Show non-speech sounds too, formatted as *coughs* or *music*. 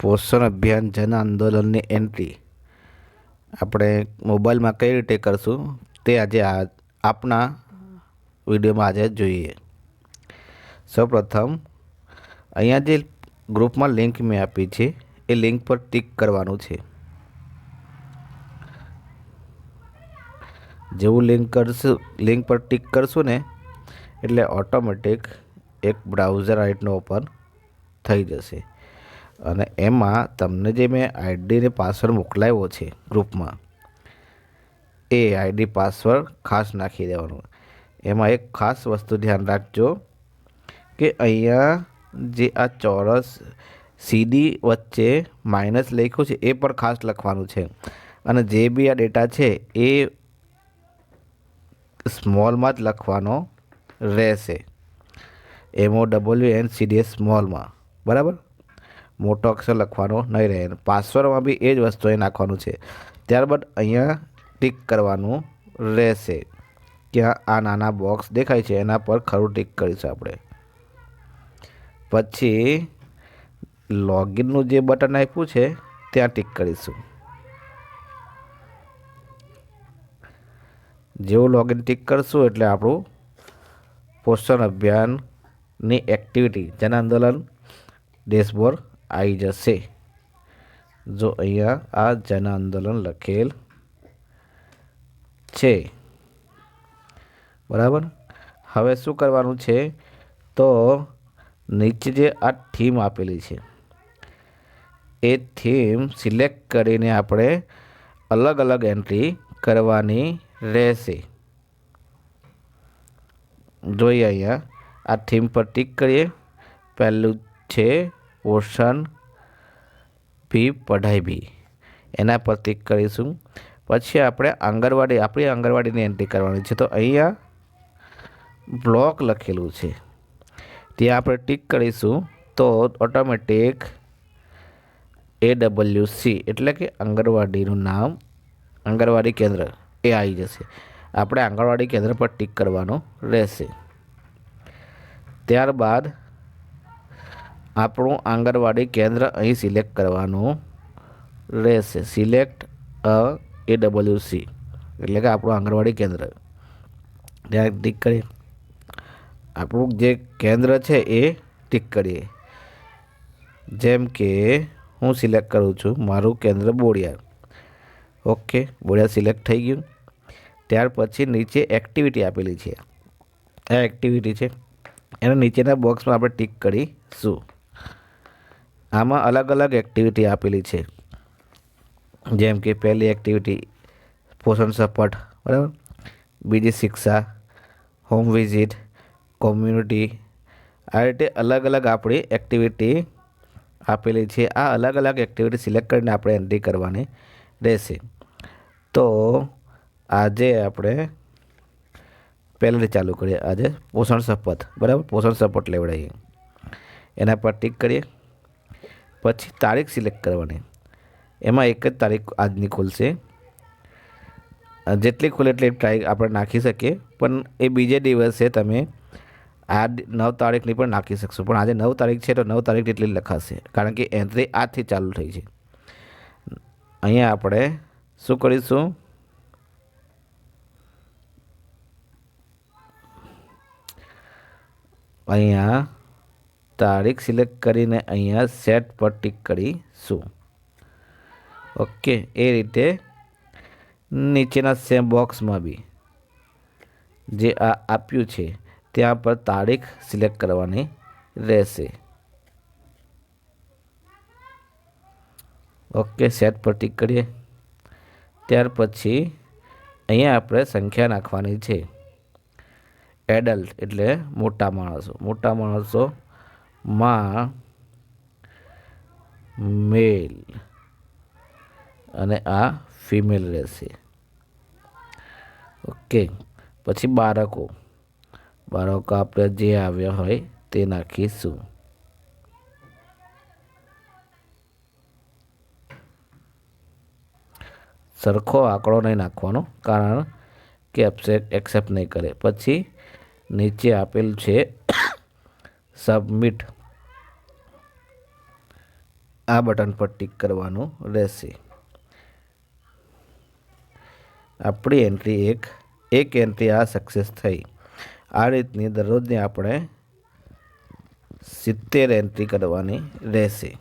પોષણ અભિયાન જન આંદોલનની એન્ટ્રી આપણે મોબાઈલમાં કઈ રીતે કરશું તે આજે આપના વિડીયોમાં આજે જોઈએ. સૌપ્રથમ, અહીંયા જે ગ્રુપમાં લિંક મેં આપી છે, એ લિંક પર ટિક કરવાનું છે. જેવું લિંક કરશું લિંક પર ટિક કરશું ને, એટલે ઓટોમેટિક એક બ્રાઉઝર આઈટનો ઓપન થઈ જશે. અને એમાં તમને જે મેં આઈડીને પાસવર્ડ મોકલાવ્યો છે ગ્રુપમાં એ આઈડી પાસવર્ડ ખાસ નાખી દેવાનો. એમાં એક ખાસ વસ્તુ ધ્યાન રાખજો કે અહીંયા જે આ ચોરસ સીડી વચ્ચે માઇનસ લખ્યું છે એ પણ ખાસ લખવાનું છે. અને જે બી આ ડેટા છે એ સ્મોલમાં જ લખવાનો રહેશે. M O W N CDS સ્મોલમાં બરાબર? મોટો અક્ષર લખવાનો નહીં રહે. પાસવર્ડમાં બી એ જ વસ્તુ અહીં નાખવાનું છે. ત્યારબાદ અહીંયા ટીક કરવાનું રહેશે. ત્યાં આ નાના બોક્સ દેખાય છે. એના પર ખરું ટીક કરીશું આપણે. પછી લોગિનનું જે બટન આપ્યું છે, ત્યાં ટીક કરીશું. જેવું લોગિન ટીક કરશું એટલે આપણું પોષણ અભિયાનની એક્ટિવિટી જન આંદોલન ડેશબોર્ડ આવી જશે. જો અહીંયા આ જન આંદોલન લખેલ છે. બરાબર? હવે શું કરવાનું છે? તો નીચે જે આ થીમ આપેલી છે, એ થીમ સિલેક્ટ કરીને આપણે અલગ અલગ એન્ટ્રી કરવાની રહેશે. જોઈએ અહીંયા આ થીમ પર ટિક કરીએ. પહેલું છે ભી પઢાઈ ભી. એના પર ટિક કરીશું. પછી આપણે આંગણવાડી, આપણી આંગણવાડીની એન્ટ્રી કરવાની છે. તો અહીંયા બ્લોક લખેલું છે. ત્યાં આપણે ટિક કરીશું. તો ઓટોમેટિક એ ડબલ્યુ સી એટલે કે આંગણવાડીનું નામ, આંગણવાડી કેન્દ્ર એ આવી જશે. આપણે આંગણવાડી કેન્દ્ર પર ટિક કરવાનું રહેશે. ત્યારબાદ આપણું આંગણવાડી કેન્દ્ર અહીં સિલેક્ટ કરવાનું રહેશે. Select uh, A W C. એટલે કે આપણું આંગણવાડી કેન્દ્ર. ત્યાં ટીક કરીએ. આપણું જે કેન્દ્ર છે એ ટીક કરીએ. જેમ કે હું સિલેક્ટ કરું છું મારું કેન્દ્ર બોડિયા ઓકે બોડિયા સિલેક્ટ થઈ ગયું. ત્યાર પછી નીચે એક્ટિવિટી આપેલી છે. આ એક્ટિવિટી છે. એના નીચેના બોક્સમાં આપણે ટીક કરીશું. આમાં અલગ અલગ એક્ટિવિટી આપેલી છે. જેમ કે પહેલી એક્ટિવિટી પોષણ સપોર્ટ, બરાબર? બીજી શિક્ષા હોમ વિઝિટ કોમ્યુનિટી આ રીતે અલગ અલગ આપણી એક્ટિવિટી આપેલી છે. આ અલગ અલગ એક્ટિવિટી સિલેક્ટ કરીને આપણે એન્ટ્રી કરવાની રહેશે. તો આજે આપણે પહેલેથી ચાલુ કરીએ. આજે પોષણ શપથ બરાબર? પોષણ શપથ લેવડાવીએ. એના પર ટીક કરીએ. પછી તારીખ સિલેક્ટ કરવાની. એમાં એક જ તારીખ આજની ખુલશે. જેટલી ખુલે એટલી ટ્રાય આપણે નાખી શકીએ. પણ એ બીજે દિવસે તમે આ નવ તારીખની પણ નાખી શકશો. પણ આજે નવ તારીખ છે તો નવ તારીખ એટલી લખાશે. કારણ કે એન્ટ્રી આજથી ચાલુ થઈ છે. અહીંયા આપણે શું કરીશું? અહીંયા તારીખ સિલેક્ટ કરીને અહીંયા સેટ પર ટિક કરીશું. ઓકે એ રીતે નીચેના સેમ બોક્સમાં બી જે આ આપ્યું છે, ત્યાં પર તારીખ સિલેક્ટ કરવાની રહેશે. ઓકે સેટ પર ટિક કરીએ. ત્યાર પછી અહીંયા આપણે સંખ્યા નાખવાની છે. એડલ્ટ એટલે મોટા માણસો. મોટા માણસોમાં મેલ. અને આ ફિમેલ રહેશે. ઓકે, પછી બાળકો. બાળકો આપણે જે આવ્યા હોય તે નાખીશું. સરખો આંકડો નહીં નાખવાનો, કારણ કે એપ્સેટ એક્સેપ્ટ નહીં કરે. પછી નીચે આપેલ છે, *coughs* સબમિટ આ બટન પર ટિક કરવાનું રહેશે. આપણી એન્ટ્રી એક એક એન્ટ્રી આ સક્સેસ થઈ. આ રીતની દરરોજની આપણે સિત્તેર એન્ટ્રી કરવાની રહેશે.